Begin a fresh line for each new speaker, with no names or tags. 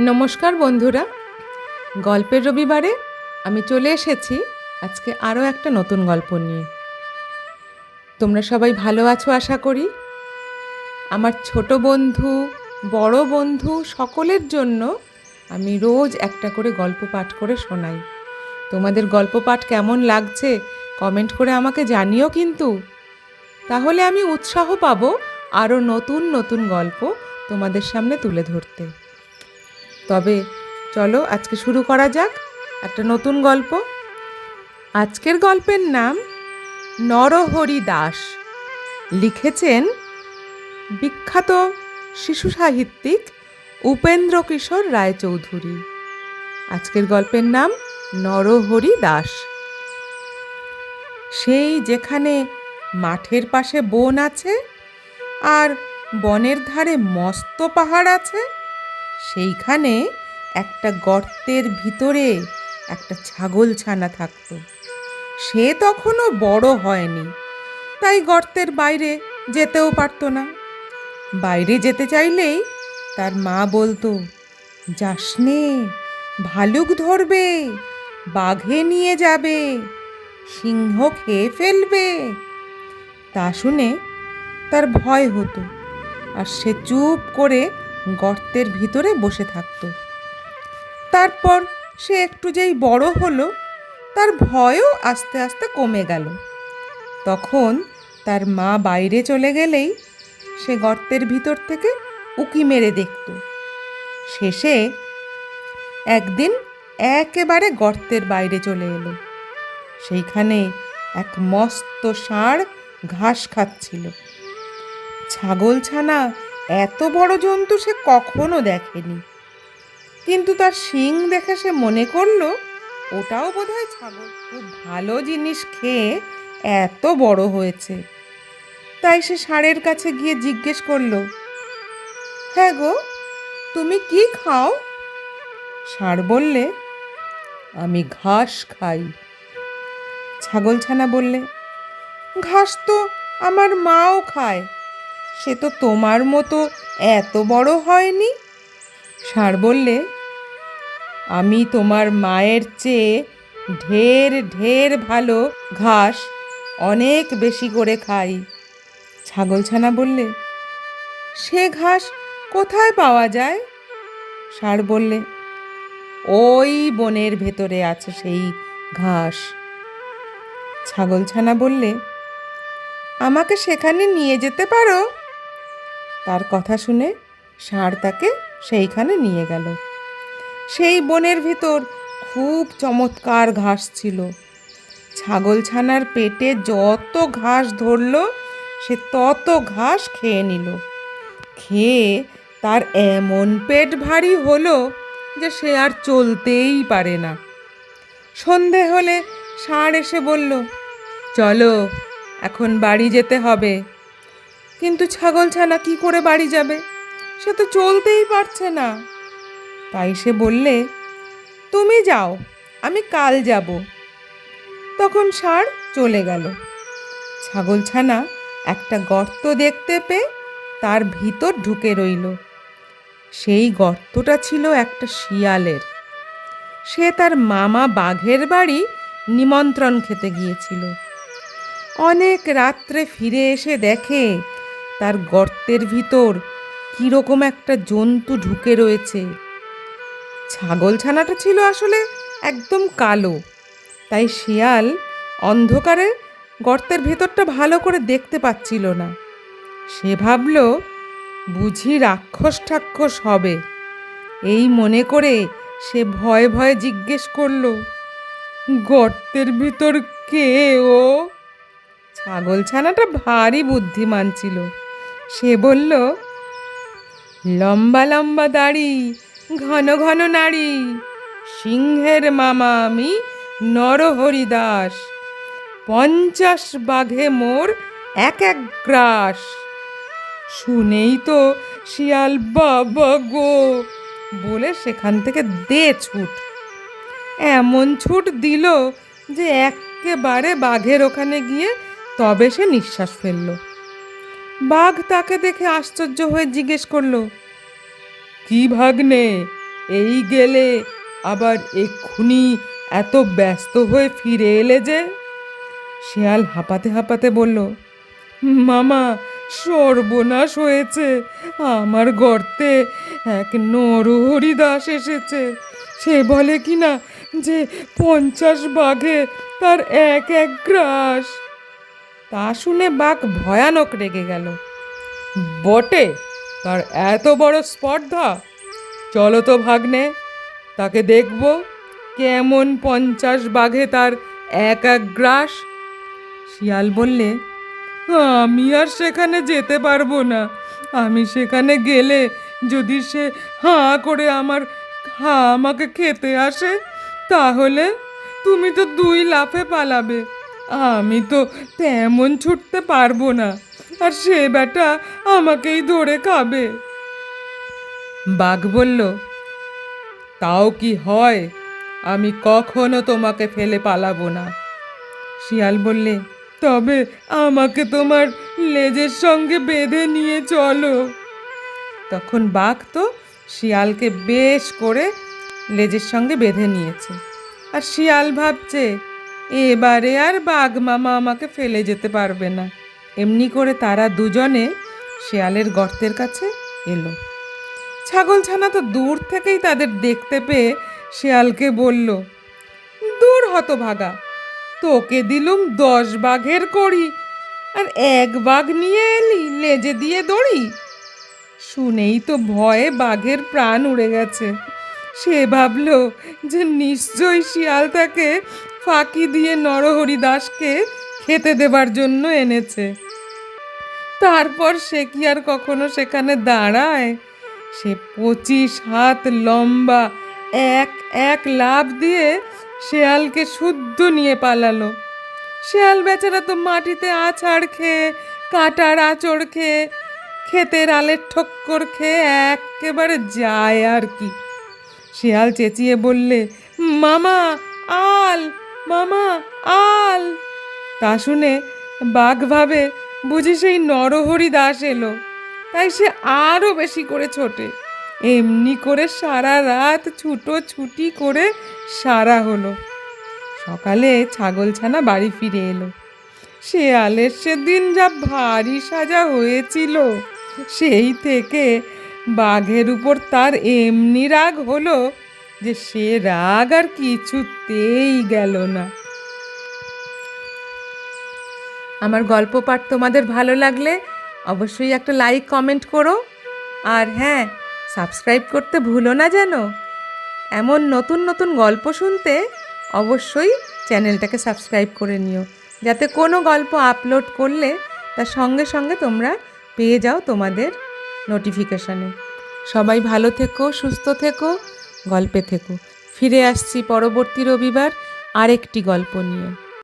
নমস্কার বন্ধুরা। গল্পের রবিবারে আমি চলে এসেছি আজকে আরও একটা নতুন গল্প নিয়ে। তোমরা সবাই ভালো আছো আশা করি? আমার ছোট বন্ধু, বড় বন্ধু সকলের জন্য আমি রোজ একটা করে গল্প পাঠ করে শোনাই। তোমাদের গল্প পাঠ কেমন লাগছে কমেন্ট করে আমাকে জানিও কিন্তু। তাহলে আমি উৎসাহ পাবো আরও নতুন নতুন গল্প তোমাদের সামনে তুলে ধরতে। তবে চলো আজকে শুরু করা যাক একটা নতুন গল্প। আজকের গল্পের নাম নরহরি দাস। লিখেছেন বিখ্যাত শিশু সাহিত্যিক উপেন্দ্র কিশোর রায়চৌধুরী। আজকের গল্পের নাম নরহরি দাস। সেই যেখানে মাঠের পাশে বন আছে আর বনের ধারে মস্ত পাহাড় আছে সেইখানে একটা গর্তের ভিতরে একটা ছাগল ছানা থাকতো। সে তখনও বড় হয়নি, তাই গর্তের বাইরে যেতেও পারতো না। বাইরে যেতে চাইলেই তার মা বলতো যাসনে ভালুক ধরবে, বাঘে নিয়ে যাবে, সিংহ খেয়ে ফেলবে। তা শুনে তার ভয় হতো, আর সে চুপ করে গর্তের ভিতরে বসে থাকতো। তারপর সে একটু যেই বড় হলো, তার ভয়ও আস্তে আস্তে কমে গেল। তখন তার মা বাইরে চলে গেলেই সে গর্তের ভিতর থেকে উকি মেরে দেখত। শেষে একদিন একেবারে গর্তের বাইরে চলে এলো। সেইখানে এক মস্ত ষাঁড় ঘাস খাচ্ছিল। ছাগল ছানা এত বড় জন্তু সে কখনো দেখেনি। কিন্তু তার শিং দেখে সে মনে করল, ওটাও বোধহয় ছাগল। খুব ভালো জিনিস খেয়ে এত বড় হয়েছে। তাই সে ষাঁড়ের কাছে গিয়ে জিজ্ঞেস করল হ্যাঁ গো, তুমি কি খাও? ষাঁড় বললে, আমি ঘাস খাই। ছাগলছানা বললে, ঘাস তো আমার মাও খায়। সে তো তোমার মতো এত বড় হয়নি? ষাঁড় বললে, আমি তোমার মায়ের চেয়ে ঢের ঢের ভালো ঘাস অনেক বেশি করে খাই। ছাগলছানা বললে, সে ঘাস কোথায় পাওয়া যায়? ষাঁড় বললে, ওই বনের ভেতরে আছে সেই ঘাস। ছাগলছানা বললে, আমাকে সেখানে নিয়ে যেতে পারো? তার কথা শুনে ষাঁড় তাকে সেইখানে নিয়ে গেল। সেই বনের ভিতর খুব চমৎকার ঘাস ছিল। ছাগলছানার পেটে যত ঘাস ধরল, সে তত ঘাস খেয়ে নিল। খেয়ে তার এমন পেট ভারী হলো যে সে আর চলতেই পারে না। সন্ধে হলে ষাঁড় এসে বলল, চলো, এখন বাড়ি যেতে হবে। কিন্তু ছাগলছানা কি করে বাড়ি যাবে? সে তো চলতেই পারছে না। তাই সে বললে, তুমি যাও, আমি কাল যাব। তখন ষাঁড় চলে গেল। ছাগলছানা একটা গর্ত দেখতে পেয়ে তার ভিতর ঢুকে রইল। সেই গর্তটা ছিল একটা শিয়ালের। সে তার মামা বাঘের বাড়ি নিমন্ত্রণ খেতে গিয়েছিল। অনেক রাত্রে ফিরে এসে দেখে তার গর্তের ভিতর কীরকম একটা জন্তু ঢুকে রয়েছে। ছাগল ছানাটা ছিল আসলে একদম কালো, তাই শিয়াল অন্ধকারে গর্তের ভেতরটা ভালো করে দেখতে পাচ্ছিল না। সে ভাবল, বুঝি রাক্ষস ঠাক্ষস হবে। এই মনে করে সে ভয়ে ভয়ে জিজ্ঞেস করল, গর্তের ভিতর কে ও? ছাগল ছানাটা ভারী বুদ্ধিমান ছিল। সে বলল, লম্বা লম্বা দাড়ি, ঘন ঘন নাড়ি, সিংহের মামা আমি নরহরি দাস পঞ্চাশ বাঘে মোর এক এক গ্রাস। শুনেই তো শিয়াল বাবা গো, বলে সেখান থেকে দে ছুট। এমন ছুট দিল যে একেবারে বাঘের ওখানে গিয়ে তবে সে নিঃশ্বাস ফেলল। বাঘ তাকে দেখে আশ্চর্য হয়ে জিজ্ঞেস করল, কি ভাগ্নে, এই গেলে আবার এক্ষুনি এত ব্যস্ত হয়ে ফিরে এলে যে? শেয়াল হাঁপাতে হাঁপাতে বলল, মামা, সর্বনাশ হয়েছে। আমার গর্তে এক নরহরি দাস এসেছে। সে বলে কি না যে পঞ্চাশ বাঘে তার এক এক গ্রাস। তা শুনে বাঘ ভয়ানক রেগে গেল। বটে, তার এত বড় স্পর্ধা। চলো তো ভাগ্নে, তাকে দেখব কেমন পঞ্চাশ বাঘে তার এক এক গ্রাস। শিয়াল বললে, আমি আর সেখানে যেতে পারব না। আমি সেখানে গেলে যদি সে হাঁ করে আমার হা আমাকে খেতে আসে, তাহলে তুমি তো দুই লাফে পালাবে। আমি তো তেমন ছুটতে পারব না। আর সে বেটা আমাকেই ধরে খাবে। বাঘ বলল, তাও কি হয়? আমি কখনো তোমাকে ফেলে পালাবো না। শিয়াল বললে, তবে আমাকে তোমার লেজের সঙ্গে বেঁধে নিয়ে চলো। তখন বাঘ তো শিয়ালকে বেশ করে লেজের সঙ্গে বেঁধে নিয়েছে। আর শিয়াল ভাবছে এবারে আর বাঘ মামা আমাকে ফেলে যেতে পারবে না। এমনি করে তারা দুজনে শেয়ালের গর্তের কাছে এলো। ছাগল ছানা তো দূর থেকেই তাদের দেখতে পেয়ে শিয়ালকে বলল, দূর হতভাগা, তোকে দিলুম দশ বাঘের করি আর এক বাঘ নিয়ে এলি লেজে দিয়ে দড়ি। শুনেই তো ভয়ে বাঘের প্রাণ উড়ে গেছে। সে ভাবলো যে নিশ্চয়ই শিয়াল তাকে ফাঁকি দিয়ে নরহরি দাসকে খেতে দেবার জন্য এনেছে। তারপর সে কি আর কখনো সেখানে দাঁড়ায়? সে পঁচিশ হাত লম্বা, এক এক লাভ দিয়ে শেয়ালকে শুদ্ধ নিয়ে পালালো। শেয়াল বেচারা তো মাটিতে আছাড় খেয়ে, কাঁটার আঁচড় খেয়ে, ক্ষেতের আলের ঠক্কর খেয়ে একেবারে যায় আর কি। শিয়াল চেঁচিয়ে বললে, মামা, আল মামা, আল। তা শুনে বাঘ ভাবে, বুঝি সেই নরহরি দাস এলো, তাই সে আরও বেশি করে ছোটে। এমনি করে সারা রাত ছুটো ছুটি করে সারা হলো। সকালে ছাগলছানা বাড়ি ফিরে এলো। শেয়ালের সেদিন যা ভারী সাজা হয়েছিল, সেই থেকে বাঘের উপর তার এমনি রাগ হলো যে সে রাগ আর কিছুতেই গেল না। আমার গল্প পাঠ তোমাদের ভালো লাগলে অবশ্যই একটা লাইক কমেন্ট করো। আর হ্যাঁ সাবস্ক্রাইব করতে ভুলো না যেন। এমন নতুন নতুন গল্প শুনতে অবশ্যই চ্যানেলটাকে সাবস্ক্রাইব করে নিও। যাতে কোনো গল্প আপলোড করলে তার সঙ্গে সঙ্গে তোমরা পেয়ে যাও তোমাদের নোটিফিকেশানে সবাই ভালো থেকো, সুস্থ থেকো, গল্পে থেকো। ফিরে আসছি পরবর্তী রবিবার আরেকটি গল্প নিয়ে।